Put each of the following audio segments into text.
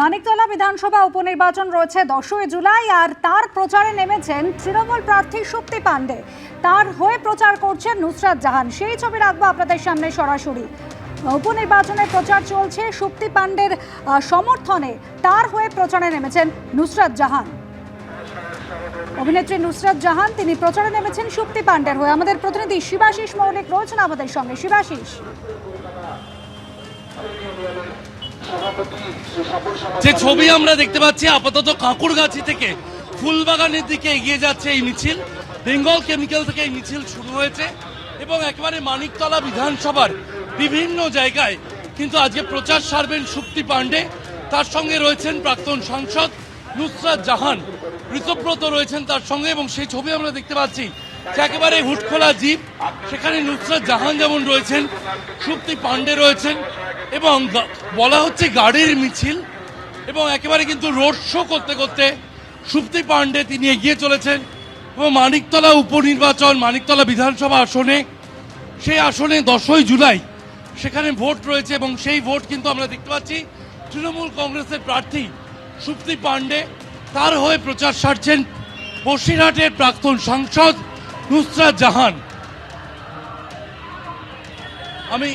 মানিকতলা বিধানসভা উপনির্বাচন রয়েছে দশই জুলাই আর তার প্রচারে নেমেছেন তৃণমূল প্রার্থী সুপ্তি পাণ্ডে। তার হয়ে প্রচার করছেন নুসরাত জাহান। সেই ছবি রাখব আপনাদের সামনে সরাসরি। উপনির্বাচনে প্রচার চলছে সুপ্তি পাণ্ডের সমর্থনে। তার হয়ে প্রচারে নেমেছেন নুসরাত জাহান। অভিনেত্রী নুসরাত জাহান, তিনি প্রচারে নেমেছেন সুপ্তি পাণ্ডের হয়ে। আমাদের প্রতিনিধি শিবাশিস মৌলিক রয়েছেন আমাদের সঙ্গে। শিবাশিস। যে ছবি আমরা দেখতে পাচ্ছি, আপাতত কাঁকুরগাছি থেকে ফুলবাগানের দিকে এগিয়ে যাচ্ছে এই মিছিল। বেঙ্গল কেমিক্যাল থেকে এই মিছিল শুরু হয়েছে এবং একেবারে মানিকতলা বিধানসভার বিভিন্ন জায়গায় কিন্তু আজকে প্রচার সারবেন সুপ্তি পাণ্ডে। তার সঙ্গে রয়েছেন প্রাক্তন সাংসদ নুসরাত জাহান। ঋতব্রত রয়েছেন তার সঙ্গে এবং সেই ছবি আমরা দেখতে পাচ্ছি যে একেবারে হুটখোলা জিপ। সেখানে নুসরাত জাহান যেমন রয়েছেন, সুপ্তি পাণ্ডে রয়েছেন। এবং বলা হচ্ছে গাড়ির মিছিল এবং একেবারে কিন্তু রোড শো করতে করতে সুপ্তি পাণ্ডে তিনি এগিয়ে চলেছেন এবং মানিকতলা উপনির্বাচন, মানিকতলা বিধানসভা আসনে, সেই আসনে দশই জুলাই সেখানে ভোট রয়েছে এবং সেই ভোট কিন্তু আমরা দেখতে পাচ্ছি তৃণমূল কংগ্রেসের প্রার্থী সুপ্তি পাণ্ডে তার হয়ে প্রচার সারছেন বসিরহাটের প্রাক্তন সাংসদ নুসরাত জাহান। আমি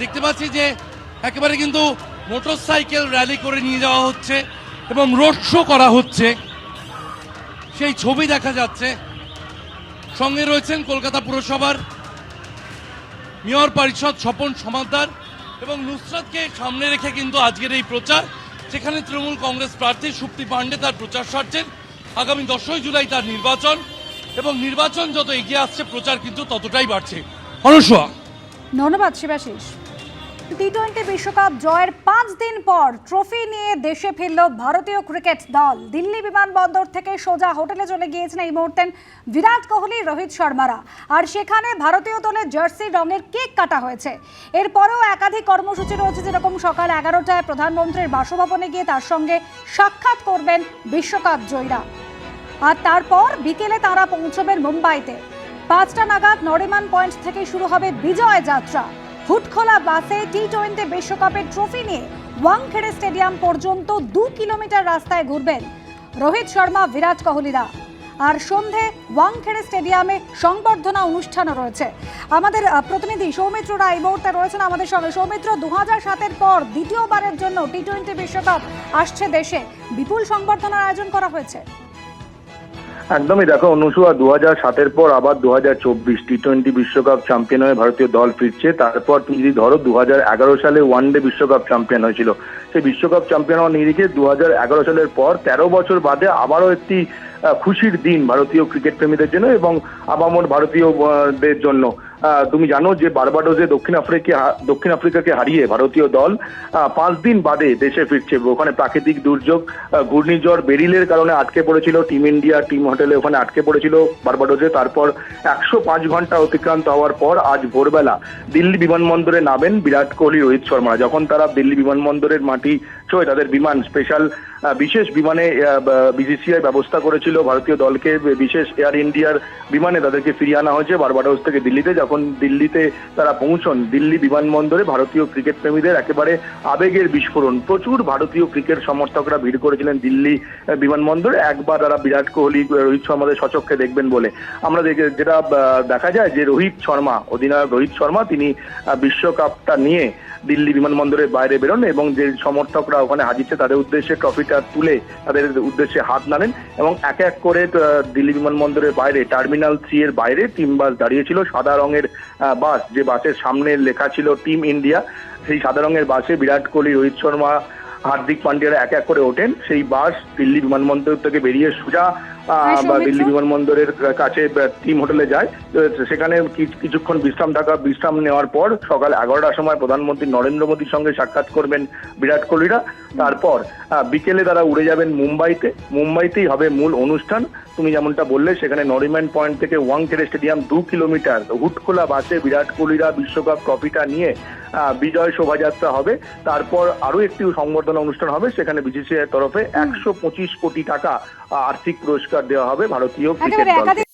দেখতে পাচ্ছি যে একেবারে কিন্তু মোটরসাইকেল র্যালি করে নিয়ে যাওয়া হচ্ছে এবং রোড শো করা হচ্ছে। সেই ছবি দেখা যাচ্ছে। সঙ্গে রয়েছেন কলকাতা পুরসভার মেয়র পরিষদ স্বপন সমাদ্দার এবং নুসরাতকে সামনে রেখে কিন্তু আজকের এই প্রচার, যেখানে তৃণমূল কংগ্রেস প্রার্থী সুপ্তি পাণ্ডে তার প্রচার সারছেন। আগামী দশই জুলাই তার নির্বাচন এবং নির্বাচন যত এগিয়ে আসছে, প্রচার কিন্তু ততটাই বাড়ছে। অনুসোয়া। ধন্যবাদ, শিবাশিস। টি টোয়েন্টি বিশ্বকাপ জয়ের পাঁচ দিন পর ট্রফি নিয়ে দেশে ফিরল ভারতীয় ক্রিকেট দল। দিল্লি বিমানবন্দর থেকে সোজা হোটেলে চলে গিয়েছেন এই মুহূর্তে বিরাট কোহলি, রোহিত শর্মারা। আর সেখানে ভারতীয় দলের জার্সি রঙের কেক কাটা হয়েছে। এরপরেও একাধিক কর্মসূচি রয়েছে, যেরকম সকাল এগারোটায় প্রধানমন্ত্রীর বাসভবনে গিয়ে তার সঙ্গে সাক্ষাৎ করবেন বিশ্বকাপ জয়ীরা। আর তারপর বিকেলে তারা পৌঁছবেন মুম্বাইতে। পাঁচটা নাগাদ নরিমান পয়েন্ট থেকে শুরু হবে বিজয় যাত্রা। হুটখোলা বাসে টি টোয়েন্টি বিশ্বকাপের ট্রফি নিয়ে ওয়াংখেড়ে স্টেডিয়াম পর্যন্ত দু কিলোমিটার রাস্তায় ঘুরবেন রোহিত শর্মা, বিরাট কোহলিরা। আর সন্ধে ওয়াংখেড়ে স্টেডিয়ামে সংবর্ধনা অনুষ্ঠানও রয়েছে। আমাদের প্রতিনিধি সৌমিত্র রায় এই মুহূর্তে রয়েছেন আমাদের সঙ্গে। সৌমিত্র দু হাজার সাতের পর দ্বিতীয়বারের জন্য টি টোয়েন্টি বিশ্বকাপ আসছে দেশে। বিপুল সংবর্ধনার আয়োজন করা হয়েছে। একদমই দেখো, অনুসুয়া দু হাজার সাতের পর আবার দু হাজার চব্বিশ টি টোয়েন্টি বিশ্বকাপ চ্যাম্পিয়ন হয়ে ভারতীয় দল ফিরছে। তারপর তুমি যদি ধরো দু হাজার এগারো সালে ওয়ান ডে বিশ্বকাপ চ্যাম্পিয়ন হয়েছিল। সেই বিশ্বকাপ চ্যাম্পিয়ন হওয়ার নিরিখে দু হাজার এগারো সালের পর তেরো বছর বাদে আবারও একটি খুশির দিন ভারতীয় ক্রিকেট প্রেমীদের জন্য এবং আবামর ভারতীয়দের জন্য। তুমি জানো যে বারবাডোজে দক্ষিণ আফ্রিকা, দক্ষিণ আফ্রিকাকে হারিয়ে ভারতীয় দল পাঁচ দিন বাদে দেশে ফিরছে। ওখানে প্রাকৃতিক দুর্যোগ ঘূর্ণিঝড়, বেরিলের কারণে আটকে পড়েছিল টিম ইন্ডিয়া, টিম হোটেলে ওখানে আটকে পড়েছিল বারবাডোজে তারপর একশো পাঁচ ঘণ্টা অতিক্রান্ত হওয়ার পর আজ ভোরবেলা দিল্লি বিমানবন্দরে নামেন বিরাট কোহলি, রোহিত শর্মা। যখন তারা দিল্লি বিমানবন্দরের মাটি ছয় তাদের বিমান স্পেশাল বিশেষ বিমানে বিসিসিআই ব্যবস্থা করেছিল। ভারতীয় দলকে বিশেষ এয়ার ইন্ডিয়ার বিমানে তাদেরকে ফিরিয়ে আনা হয়েছে বারবাডোস থেকে দিল্লিতে। যখন দিল্লিতে তারা পৌঁছন, দিল্লি বিমানবন্দরে ভারতীয় ক্রিকেট প্রেমীদের একেবারে আবেগের বিস্ফোরণ। প্রচুর ভারতীয় ক্রিকেট সমর্থকরা ভিড় করেছিলেন দিল্লি বিমানবন্দরে। একবার তারা বিরাট কোহলি রোহিত শর্মাদের সচক্ষে দেখবেন বলে। আমরা দেখে- যেটা দেখা যায় যে রোহিত শর্মা, অধিনায়ক রোহিত শর্মা, তিনি বিশ্বকাপটা নিয়ে দিল্লি বিমানবন্দরের বাইরে বেরোন এবং যে সমর্থকরা ওখানে হাজিরছে তাদের উদ্দেশ্যে ট্রফিটা তুলে তাদের উদ্দেশ্যে হাত নাড়েন এবং এক এক করে দিল্লি বিমানবন্দরের বাইরে, টার্মিনাল থ্রি এর বাইরে টিম বাস দাঁড়িয়েছিল। সাদা রঙের বাস, যে বাসের সামনে লেখা ছিল টিম ইন্ডিয়া সেই সাদা রঙের বাসে বিরাট কোহলি, রোহিত শর্মা, হার্দিক পান্ডিয়ারা এক এক করে ওঠেন। সেই বাস দিল্লি বিমানবন্দর থেকে বেরিয়ে সোজা বা সৌমিত্র। দিল্লি বিমানবন্দরের কাছে টিম হোটেলে যায়। সেখানে কিছুক্ষণ বিশ্রাম থাকা বিশ্রাম নেওয়ার পর সকাল এগারোটার সময় প্রধানমন্ত্রী নরেন্দ্র মোদীর সঙ্গে সাক্ষাৎ করবেন বিরাট কোহলিরা। তারপর বিকেলে তারা উড়ে যাবেন মুম্বাইতে। মুম্বাইতেই হবে মূল অনুষ্ঠান। তুমি যেমনটা বললে সেখানে নরিম্যান পয়েন্ট থেকে ওয়াংখেড়ে স্টেডিয়াম দু কিলোমিটার। হুটখোলা বাসে বিরাট কোহলিরা বিশ্বকাপ ট্রফিটা নিয়ে বিজয় শোভাযাত্রা হবে। তারপর আরও একটি সংবর্ধনা অনুষ্ঠান হবে সেখানে বিসিসিআই তরফে একশো পঁচিশ কোটি টাকা আর্থিক পুরস্কার দেওয়া হবে ভারতীয় ক্রিকেট দল দলকে